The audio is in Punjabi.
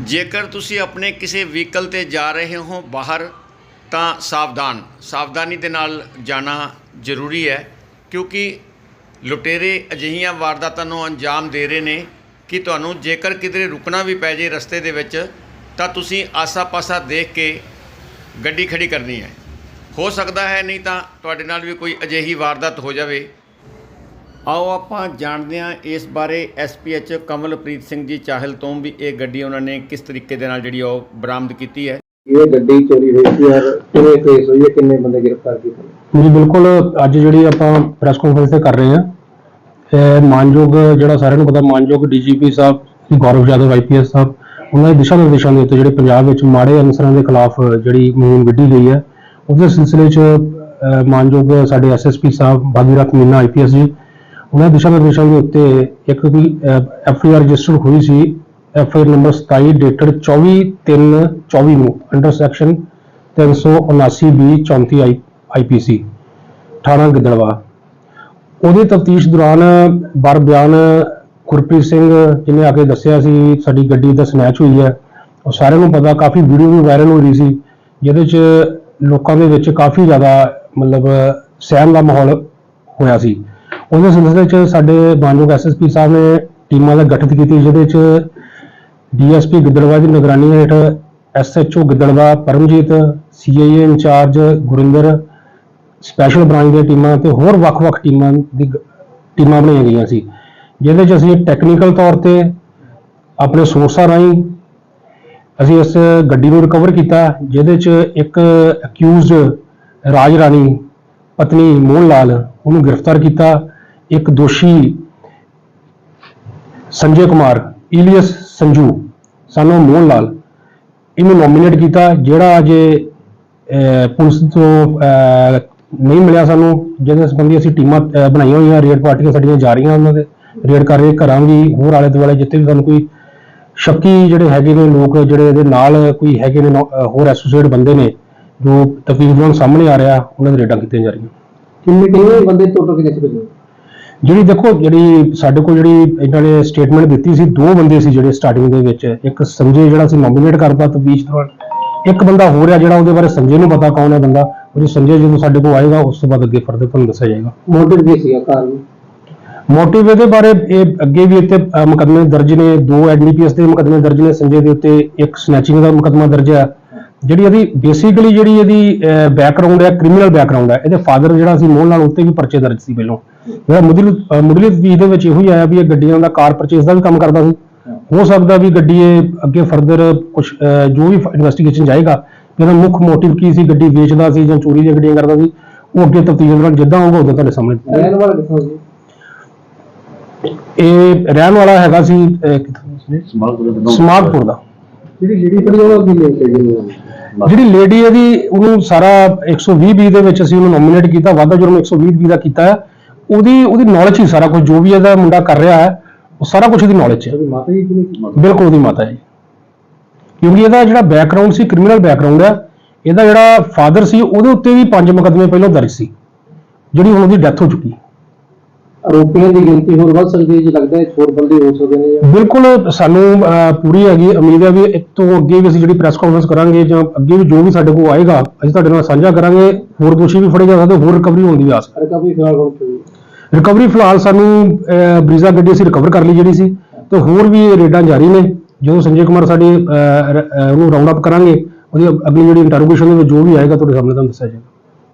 ਜੇਕਰ ਤੁਸੀਂ ਆਪਣੇ ਕਿਸੇ ਵਹੀਕਲ ਤੇ ਜਾ ਰਹੇ ਹੋ ਬਾਹਰ, ਤਾਂ ਸਾਵਧਾਨ। ਸਾਵਧਾਨੀ ਦੇ ਨਾਲ ਜਾਣਾ ਜ਼ਰੂਰੀ ਹੈ, ਕਿਉਂਕਿ ਲੁਟੇਰੇ ਅਜਿਹੀਆਂ ਵਾਰਦਾਤਾਂ ਨੂੰ ਅੰਜਾਮ ਦੇ ਰਹੇ ਨੇ ਕਿ ਤੁਹਾਨੂੰ ਜੇਕਰ ਕਿਧਰੇ ਰੁਕਣਾ ਵੀ ਪੈ ਜੇ ਰਸਤੇ ਦੇ ਵਿੱਚ, ਤਾਂ ਤੁਸੀਂ ਆਸਾ-ਪਾਸਾ ਦੇਖ ਕੇ ਗੱਡੀ ਖੜੀ ਕਰਨੀ ਹੈ। ਹੋ ਸਕਦਾ ਹੈ ਨਹੀਂ ਤਾਂ ਤੁਹਾਡੇ ਨਾਲ ਵੀ ਕੋਈ ਅਜਿਹੀ ਵਾਰਦਾਤ ਹੋ ਜਾਵੇ। ਆਓ ਆਪਾਂ ਜਾਣਦੇ ਹਾਂ ਇਸ ਬਾਰੇ ਐਸਪੀਐਚ ਕਮਲਪ੍ਰੀਤ ਸਿੰਘ ਜੀ ਚਾਹਲ ਤੋਂ ਵੀ ਇਹ ਗੱਡੀ ਉਹਨਾਂ ਨੇ ਕਿਸ ਤਰੀਕੇ ਦੇ ਨਾਲ ਜਿਹੜੀ ਉਹ ਬਰਾਮਦ ਕੀਤੀ ਹੈ? ਇਹ ਗੱਡੀ ਚੋਰੀ ਹੋਈ ਸੀ ਯਾਰ ਕਿਵੇਂ ਕੇਸ ਹੋਈ ਹੈ? ਕਿੰਨੇ ਬੰਦੇ ਗ੍ਰਿਫਤਾਰ ਕੀਤੇ ਜੀ ਬਿਲਕੁਲ ਅੱਜ ਜਿਹੜੀ ਆਪਾਂ ਪ੍ਰੈਸ ਕਾਨਫਰੰਸ ਤੇ ਕਰ ਰਹੇ ਹਾਂ ਇਹ ਮਾਨਯੋਗ ਜਿਹੜਾ ਸਾਰਿਆਂ ਨੂੰ ਪਤਾ ਮਾਨਯੋਗ ਡੀਜੀਪੀ ਸਾਹਿਬ ਗੌਰਵ ਯਾਦਵ ਆਈਪੀਐਸ ਸਾਹਿਬ ਉਹਨਾਂ ਦੇ ਦਿਸ਼ਾ ਨਿਰਦੇਸ਼ਾਂ ਦੇ ਉੱਤੇ ਜਿਹੜੇ ਪੰਜਾਬ ਵਿੱਚ ਮਾੜੇ ਅਨਸਰਾਂ ਦੇ ਖਿਲਾਫ ਜਿਹੜੀ ਮੁਹਿੰਮ ਵਿੱਢੀ ਗਈ ਹੈ ਉਹਦੇ ਸਿਲਸਿਲੇ 'ਚ ਮਾਨਯੋਗ ਸਾਡੇ ਐਸਐਸਪੀ ਸਾਹਿਬ ਭਾਗੀਰਥ ਮੀਨਾ ਆਈਪੀਐਸ ਜੀ ਉਹਨਾਂ ਦਿਸ਼ਾ ਨਿਰਦੇਸ਼ਾਂ ਦੇ ਉੱਤੇ ਇੱਕ ਵੀ ਐਫਆਈਆਰ ਰਜਿਸਟਰ ਹੋਈ ਸੀ ਐਫਆਈਆਰ ਨੰਬਰ 27 ਡੇਟਡ 24/3/24 ਨੂੰ under section 379 B 34 I IPC ਥਾਣਾ ਗਿੱਦੜਵਾ। ਉਹਦੀ ਤਫਤੀਸ਼ ਦੌਰਾਨ ਬਰ ਬਿਆਨ ਗੁਰਪ੍ਰੀਤ ਸਿੰਘ ਜਿਹਨੇ ਆ ਕੇ ਦੱਸਿਆ ਸੀ, ਸਾਡੀ ਗੱਡੀ ਦਾ ਸਨੈਚ ਹੋਈ ਹੈ। ਉਹ ਸਾਰਿਆਂ ਨੂੰ ਪਤਾ, ਕਾਫੀ ਵੀਡੀਓ ਵੀ ਵਾਇਰਲ ਹੋ ਰਹੀ ਸੀ, ਜਿਹਦੇ 'ਚ ਲੋਕਾਂ ਦੇ ਵਿੱਚ ਕਾਫੀ ਜ਼ਿਆਦਾ ਮਤਲਬ ਸਹਿਮ ਦਾ ਮਾਹੌਲ ਹੋਇਆ ਸੀ। ਉਹਦੇ ਸਿਲਸਿਲੇ 'ਚ ਸਾਡੇ ਮਾਨਯੋਗ ਐਸਐਸਪੀ ਸਾਹਿਬ ਨੇ ਟੀਮਾਂ ਦਾ ਗਠਿਤ ਕੀਤੀ, ਜਿਹਦੇ 'ਚ ਡੀਐਸਪੀ ਗਿੱਦੜਵਾ ਦੀ ਨਿਗਰਾਨੀ ਹੇਠ SHO Gidderwaha, Paramjit CIA incharge Gurinder, special branch ਦੀਆਂ ਟੀਮਾਂ ਤੇ ਹੋਰ ਵੱਖ-ਵੱਖ ਟੀਮਾਂ ਦੀ ਗ- ਟੀਮਾਂ ਬਣਾਈਆਂ ਗਈਆਂ ਸੀ, ਜਿਹਦੇ 'ਚ ਅਸੀਂ ਟੈਕਨੀਕਲ ਤੌਰ ਤੇ ਆਪਣੇ ਸੋਰਸਾਂ ਰਾਹੀਂ ਅਸੀਂ ਇਸ ਗੱਡੀ ਨੂੰ ਰਿਕਵਰ ਕੀਤਾ, ਜਿਹਦੇ 'ਚ ਇੱਕ ਅਕਿਊਜ਼ਡ ਰਾਜ ਰਾਣੀ, ਪਤਨੀ ਮੋਹਨ ਲਾਲ, ਉਹਨੂੰ ਗ੍ਰਿਫਤਾਰ ਕੀਤਾ ਇੱਕ ਦੋਸ਼ੀ ਸੰਜੇ ਕੁਮਾਰ ਇਲੀਅਸ ਸੰਜੂ ਸਾਨੂੰ ਮੋਹਨ ਲਾਲ ਇਹਨੂੰ ਨੋਮੀਨੇਟ ਕੀਤਾ ਜਿਹੜਾ ਅਜੇ ਪੁਲਿਸ ਤੋਂ ਅਹ, ਨਹੀਂ ਮਿਲਿਆ ਸਾਨੂੰ ਜਿਹਦੇ ਸੰਬੰਧੀ ਅਸੀਂ ਟੀਮਾਂ ਬਣਾਈਆਂ ਹੋਈਆਂ ਰੇਡ ਪਾਰਟੀਆਂ ਸਾਡੀਆਂ ਜਾ ਰਹੀਆਂ ਉਹਨਾਂ ਦੇ ਰੇਡ ਕਰ ਰਹੇ ਘਰਾਂ ਵੀ ਹੋਰ ਆਲੇ ਦੁਆਲੇ ਜਿੱਥੇ ਵੀ ਸਾਨੂੰ ਕੋਈ ਸ਼ੱਕੀ ਜਿਹੜੇ ਹੈਗੇ ਨੇ ਲੋਕ ਜਿਹੜੇ ਇਹਦੇ ਨਾਲ ਕੋਈ ਹੈਗੇ ਨੇ ਹੋਰ ਐਸੋਸੀਏਟ ਬੰਦੇ ਨੇ ਜੋ ਤਫਤੀਸ਼ ਦੌਰਾਨ ਸਾਹਮਣੇ ਆ ਰਿਹਾ ਉਹਨਾਂ ਦੇ ਰੇਡਾਂ ਕੀਤੀਆਂ ਜਾ ਰਹੀਆਂ। ਕਿੰਨੇ ਕਿੰਨੇ ਬੰਦੇ ਟੋਟਲ ਕਿੰਨੇ ਸੀ ਭੇਜੇ? ਜਿਹੜੀ ਦੇਖੋ ਜਿਹੜੀ ਸਾਡੇ ਕੋਲ ਜਿਹੜੀ ਇਹਨਾਂ ਨੇ ਸਟੇਟਮੈਂਟ ਦਿੱਤੀ ਸੀ ਦੋ ਬੰਦੇ ਸੀ ਜਿਹੜੇ ਸਟਾਰਟਿੰਗ ਦੇ ਵਿੱਚ। ਇੱਕ ਸੰਜੇ ਜਿਹੜਾ ਸੀ ਨੋਮੀਨੇਟ ਕਰਦਾ ਤਬੀਸ਼ ਦੌਰਾਨ। ਇੱਕ ਬੰਦਾ ਹੋ ਰਿਹਾ ਜਿਹੜਾ ਉਹਦੇ ਬਾਰੇ ਸੰਜੇ ਨੂੰ ਪਤਾ ਕੌਣ ਹੈ ਬੰਦਾ। ਉਹ ਜੀ ਸੰਜੇ ਜਦੋਂ ਸਾਡੇ ਕੋਲ ਆਏਗਾ ਉਸ ਤੋਂ ਬਾਅਦ ਅੱਗੇ ਫਰਦਰ ਤੁਹਾਨੂੰ ਦੱਸਿਆ ਜਾਏਗਾ। ਮੋਟਿਵ ਕੀ ਸੀਗਾ ਕਾਰਨ? ਮੋਟਿਵ ਇਹਦੇ ਬਾਰੇ ਇਹ ਅੱਗੇ ਵੀ ਇੱਥੇ ਮੁਕੱਦਮੇ ਦਰਜ ਨੇ। ਦੋ ਐਨਡੀਪੀਐਸ ਦੇ ਮੁਕੱਦਮੇ ਦਰਜ ਨੇ ਸੰਜੇ ਦੇ ਉੱਤੇ ਇੱਕ ਸਨੈਚਿੰਗ ਦਾ ਮੁਕੱਦਮਾ ਦਰਜ ਹੈ। ਜਿਹੜੀ ਇਹਦੀ ਬੇਸਿਕਲੀ ਜਿਹੜੀ ਇਹਦੀ ਬੈਕਗ੍ਰਾਉਂਡ ਹੈ ਕ੍ਰਿਮੀਨਲ ਬੈਕਗ੍ਰਾਉਂਡ ਹੈ। ਇਹਦੇ ਫਾਦਰ ਜਿਹੜਾ ਸੀ ਮੋਹਨ ਨਾਲ ਉੱਤੇ ਵੀ ਪਰਚੇ ਦਰਜ ਸੀ ਪਹਿਲਾਂ। ਜਿਹੜਾ ਮੁੱਢਲੀ ਮੁੱਢਲੀ ਤਫਤੀਸ਼ ਦੇ ਵਿੱਚ ਇਹੋ ਹੀ ਆਇਆ ਵੀ ਇਹ ਗੱਡੀਆਂ ਦਾ ਕਾਰ ਪਰਚੇਸ ਦਾ ਵੀ ਕੰਮ ਕਰਦਾ ਸੀ। ਹੋ। ਸਕਦਾ ਵੀ ਗੱਡੀ ਇਹ ਅੱਗੇ ਫਰਦਰ ਕੁਝ ਜੋ ਵੀ ਇਨਵੈਸਟੀਗੇਸ਼ਨ ਜਾਏਗਾ ਇਹਦਾ ਮੁੱਖ ਮੋਟਿਵ ਕੀ ਸੀ ਗੱਡੀ ਵੇਚਦਾ ਸੀ ਜਾਂ ਚੋਰੀ ਦੀਆਂ ਗੱਡੀਆਂ ਕਰਦਾ ਸੀ ਉਹ ਅੱਗੇ ਤਫਤੀਸ਼ ਦੌਰਾਨ ਜਿੱਦਾਂ ਹੋਊਗਾ ਉਦੋਂ ਤੁਹਾਡੇ ਸਾਹਮਣੇ ਰਹਿਣ ਵਾਲਾ ਕਿੱਥੋਂ ਸੀ? ਇਹ ਰਹਿਣ ਵਾਲਾ ਹੈਗਾ ਸੀ? ਸਮਾਗਪੁਰ ਦਾ। ਜਿਹੜੀ ਜਿਹੜੀ ਫੜੀ ਉਹ ਕੀ ਲੈ ਕੇ ਗਈ ਜਿਹੜੀ ਲੇਡੀ ਇਹਦੀ ਉਹਨੂੰ ਸਾਰਾ 120 ਬੀ ਦੇ ਵਿੱਚ ਅਸੀਂ ਉਹਨੂੰ ਨੋਮੀਨੇਟ ਕੀਤਾ ਵਾਧਾ ਜੁਰਮ 120 ਬੀ ਦਾ ਕੀਤਾ ਹੈ। ਉਹਦੀ ਉਹਦੀ ਨੌਲੇਜ ਹੀ ਸਾਰਾ ਕੁਝ ਜੋ ਵੀ ਇਹਦਾ ਮੁੰਡਾ ਕਰ ਰਿਹਾ ਹੈ ਉਹ ਸਾਰਾ ਕੁਝ ਉਹਦੀ ਨੌਲੇਜ ਹੈ। ਉਹਦੀ ਮਾਤਾ ਜੀ ਕਿਵੇਂ ਬਿਲਕੁਲ ਉਹਦੀ ਮਾਤਾ ਹੈ ਕਿਉਂਕਿ ਇਹਦਾ ਜਿਹੜਾ ਬੈਕਗ੍ਰਾਉਂਡ ਸੀ ਕ੍ਰਿਮੀਨਲ ਬੈਕਗ੍ਰਾਉਂਡ ਹੈ ਇਹਦਾ ਜਿਹੜਾ ਫਾਦਰ ਸੀ ਉਹਦੇ ਉੱਤੇ ਵੀ ਪੰਜ ਮੁਕੱਦਮੇ ਪਹਿਲਾਂ ਦਰਜ ਸੀ ਜਿਹੜੀ ਹੁਣ ਉਹਦੀ ਡੈਥ ਹੋ ਚੁੱਕੀ ਆਰੋਪੀਆਂ ਦੀ ਗਿਣਤੀ ਹੋਰ ਵੱਧ ਸਕਦੀ ਹੈ ਜੀ ਲੱਗਦਾ ਹੈ ਹੋਰ ਬੰਦੇ ਹੋ ਸਕਦੇ ਨੇ ਜਾਂ ਬਿਲਕੁਲ ਸਾਨੂੰ ਅਹ, ਪੂਰੀ ਹੈਗੀ ਉਮੀਦ ਹੈ ਵੀ ਇਸ ਤੋਂ ਅੱਗੇ ਵੀ ਅਸੀਂ ਜਿਹੜੀ ਪ੍ਰੈਸ ਕਾਨਫਰੰਸ ਕਰਾਂਗੇ ਜਾਂ ਅੱਗੇ ਵੀ ਜੋ ਵੀ ਸਾਡੇ ਕੋਲ ਆਏਗਾ ਅਸੀਂ ਤੁਹਾਡੇ ਨਾਲ ਸਾਂਝਾ ਕਰਾਂਗੇ ਹੋਰ ਦੋਸ਼ੀ ਵੀ ਫੜੇ ਜਾ ਸਕਦੇ ਹੋਰ ਰਿਕਵਰੀ ਹੋਣ ਦੀ ਆਸ ਹੈ। ਰਿਕਵਰੀ ਫਿਲਹਾਲ ਹੁਣ ਕੀ ਰਿਕਵਰੀ ਫਿਲਹਾਲ ਸਾਨੂੰ ਅਹ, ਬਰੀਜ਼ਾ ਗੱਡੀ ਅਸੀਂ ਰਿਕਵਰ ਕਰ ਲਈ ਜਿਹੜੀ ਸੀ। ਤੇ ਹੋਰ ਵੀ ਰੇਡਾਂ ਜਾਰੀ ਨੇ ਜਦੋਂ ਸੰਜੇ ਕੁਮਾਰ ਸਾਡੇ ਉਹਨੂੰ ਰਾਉਂਡ ਅਪ ਕਰਾਂਗੇ ਉਹਦੀ ਅਗਲੀ ਜਿਹੜੀ ਇੰਟਰੋਗੇਸ਼ਨ ਦੇ ਵਿੱਚ ਜੋ ਵੀ ਆਏਗਾ ਤੁਹਾਡੇ ਸਾਹਮਣੇ ਤੁਹਾਨੂੰ ਦੱਸਿਆ ਜਾਏਗਾ।